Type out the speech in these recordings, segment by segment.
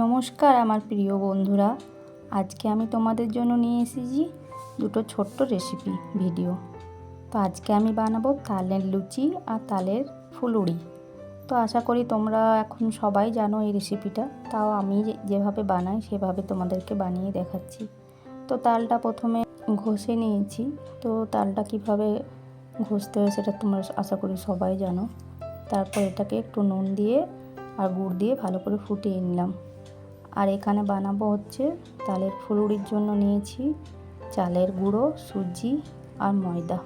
নমস্কার আমার প্রিয় বন্ধুরা। আজকে আমি তোমাদের জন্য নিয়ে এসেছি দুটো ছোট্ট রেসিপি ভিডিও তো আজকে আমি বানাবো তালের লুচি আর তালের ফুলুরি। তো আশা করি তোমরা এখন সবাই জানো এই রেসিপিটা তাও আমি যেভাবে বানাই সেভাবে তোমাদেরকে বানিয়ে দেখাচ্ছি। তো তালটা প্রথমে ঘষে নিয়েছি। তো তালটা কীভাবে ঘষতে হয় সেটা তোমরা আশা করি সবাই জানো। তারপর এটাকে একটু নুন দিয়ে আর গুড় দিয়ে ভালো করে ফুটিয়ে নিলাম। আর এখানে বানাবো হচ্ছে তালের ফুলুরির জন্য নিয়েছি চালের গুঁড়ো, সুজি আর ময়দা।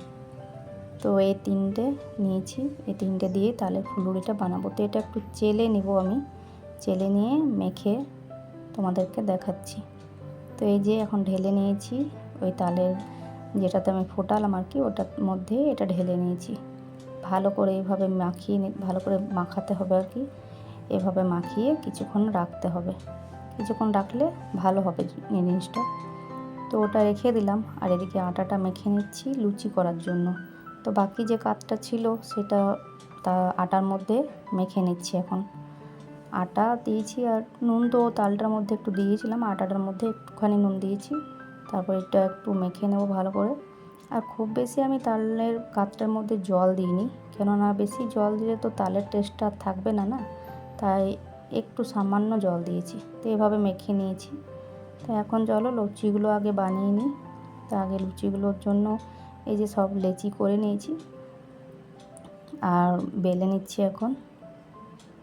তো এই তিনটে নিয়েছি। এই তিনটে দিয়ে তালের ফুলুরিটা বানাবো। তো এটা একটু চেলে নেব আমি। চেলে নিয়ে মেখে তোমাদেরকে দেখাচ্ছি। তো এই যে এখন ঢেলে নিয়েছি ওই তালের যেটাতে আমি ফোটালাম আর কি, ওটার মধ্যে এটা ঢেলে নিয়েছি। ভালো করে এইভাবে মাখিয়ে ভালো করে মাখাতে হবে আর কি। এভাবে মাখিয়ে কিছুক্ষণ রাখতে হবে। কিছুক্ষণ রাখলে ভালো হবে জিনিসটা। তো ওটা রেখে দিলাম। আর এদিকে আটাটা মেখে নিচ্ছি লুচি করার জন্য। তো বাকি যে কাজটা ছিল সেটা তা আটার মধ্যে মেখে নিচ্ছি এখন। আটা দিয়েছি আর নুন তো তালটার মধ্যে একটু দিয়েছিলাম। আটাটার মধ্যে একটুখানি নুন দিয়েছি। তারপর এটা একটু মেখে নেব ভালো করে। আর খুব বেশি আমি তালের কাতটার মধ্যে জল দিইনি। কেননা বেশি জল দিলে তো তালের টেস্টটা থাকবে না না? তাই একটু সামান্য জল দিয়েছি। তো এভাবে মেখে নিয়েছি। তো এখন চলো লুচিগুলো আগে বানিয়ে নিই। তো আগে লুচিগুলোর জন্য এই যে সব লেচি করে নিয়েছি। আর বেলে নিচ্ছি এখন।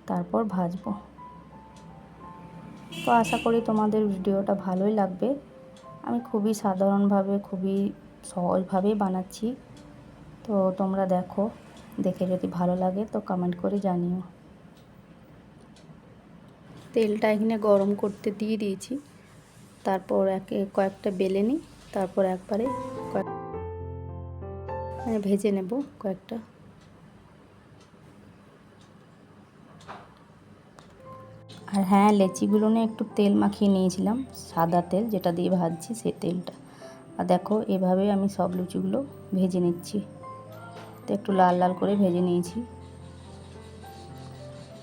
তারপর ভাজবো। তো আশা করি তোমাদের ভিডিওটা ভালোই লাগবে। আমি খুবই সাধারণভাবে, খুবই সহজভাবেই বানাচ্ছি। তো তোমরা দেখো, দেখে যদি ভালো লাগে তো কমেন্ট করে জানিও। তেলটা এখানে গরম করতে দিয়ে দিয়েছি। তারপর একে কয়েকটা বেলে নিই, তারপর একবারে কয়েক ভেজে নেব কয়েকটা। আর হ্যাঁ লেচিগুলো নিয়ে একটু তেল মাখিয়ে নিয়েছিলাম, সাদা তেল যেটা দিয়ে ভাজছি সেই তেলটা। আর দেখো, এভাবে আমি সব লুচিগুলো ভেজে নিচ্ছি। তো একটু লাল লাল করে ভেজে নিয়েছি।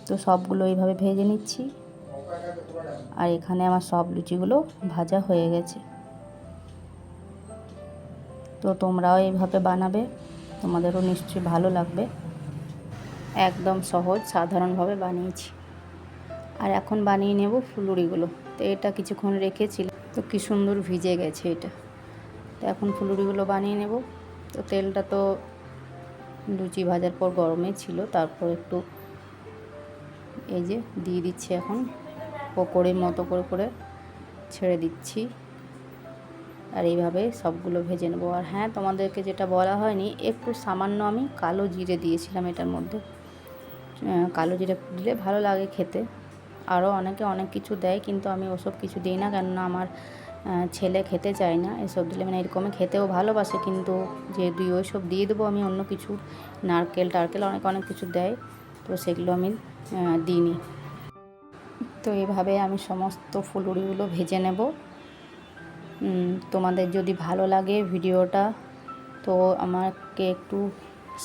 তো সবগুলো এইভাবে ভেজে নিচ্ছি। আর এখানে আমার সব লুচিগুলো ভাজা হয়ে গেছে। তো তোমরাও এইভাবে বানাবে, তোমাদেরও নিশ্চয়ই ভালো লাগবে। একদম সহজ, সাধারণভাবে বানিয়েছি। আর এখন বানিয়ে নেব ফুলুরিগুলো। তো এটা কিছুক্ষণ রেখেছিল তো কী সুন্দর ভিজে গেছে এটা। তো এখন ফুলুরিগুলো বানিয়ে নেব। তো তেলটা তো লুচি ভাজার পর গরমে ছিল, তারপর একটু এই যে দিয়ে দিচ্ছি এখন। পকোড়ির মতো করে করে ছেড়ে দিচ্ছি। আর এইভাবে সবগুলো ভেজে নেব। আর হ্যাঁ তোমাদেরকে যেটা বলা হয়নি, একটু সামান্য আমি কালো জিরে দিয়েছিলাম এটার মধ্যে। কালো জিরে দিলে ভালো লাগে খেতে। আরও অনেকে অনেক কিছু দেয়, কিন্তু আমি ওসব কিছু দিই না, কেননা আমার ছেলে খেতে চায় না। এসব দিলে মানে এরকমই খেতেও ভালোবাসে, কিন্তু যে দুই ওই সব দিয়ে দেবো আমি অন্য কিছু, নারকেল, টারকেল অনেক অনেক কিছু দেয়, তো সেগুলো আমি দিইনি। তো এইভাবে আমি সমস্ত ফুলুরিগুলো ভেজে নেব। তোমাদের যদি ভালো লাগে ভিডিওটা, তো আমাকে একটু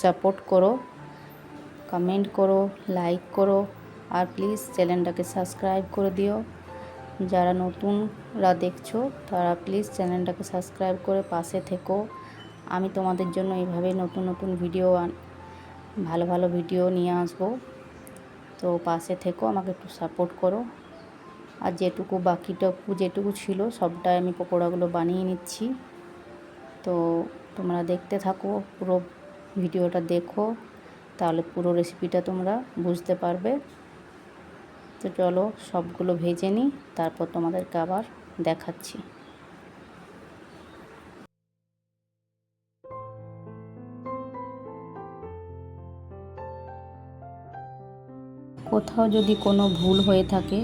সাপোর্ট করো কমেন্ট করো লাইক করো, আর প্লিজ চ্যানেলটাকে সাবস্ক্রাইব করে দিও। যারা নতুনরা দেখছ, তারা প্লিজ চ্যানেলটাকে সাবস্ক্রাইব করে পাশে থেকো। আমি তোমাদের জন্য এইভাবে নতুন নতুন ভিডিও ভালো ভালো ভিডিও নিয়ে আসব। তো পাশে থেকো, আমাকে একটু সাপোর্ট করো। আর যেটুকু বাকিটুকু, যেটুকু ছিল সবটাই আমি পকোড়াগুলো বানিয়ে নিচ্ছি। তো তোমরা দেখতে থাকো, পুরো ভিডিওটা দেখো, তাহলে পুরো রেসিপিটা তোমরা বুঝতে পারবে। তো চলো সবগুলো ভেজে নিই, তারপর তোমাদেরকে আবার দেখাচ্ছি। কোথাও যদি কোনো ভুল হয়ে থাকে,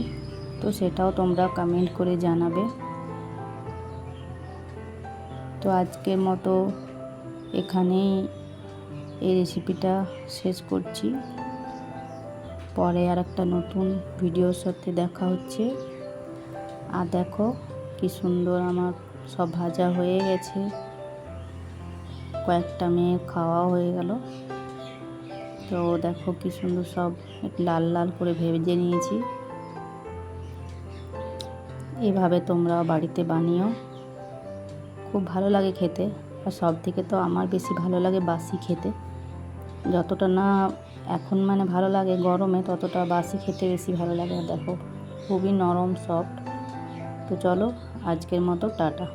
তো সেটাও তোমরা কমেন্ট করে জানাবে। তো আজকের মতো এখানেই এই রেসিপিটা শেষ করছি। পরে আর একটা নতুন ভিডিওর সাথে দেখা হচ্ছে। আর দেখো কি সুন্দর আমার সব ভাজা হয়ে গেছে। কয়েকটা মেয়ে খাওয়া হয়ে গেল। তো দেখো কি সুন্দর সব লাল লাল করে ভেজে নিয়েছি। এভাবে তোমরা বাড়িতে বানিও। খুব ভালো লাগে খেতে আর সব থেকে তো আমার বেশি ভালো লাগে বাসি খেতে। যতটা না এখন মানে ভালো লাগে গরমে ততটা বাসি খেতে বেশি ভালো লাগে। দেখো খুবই নরম সফট। তো চলো আজকের মতো টাটা।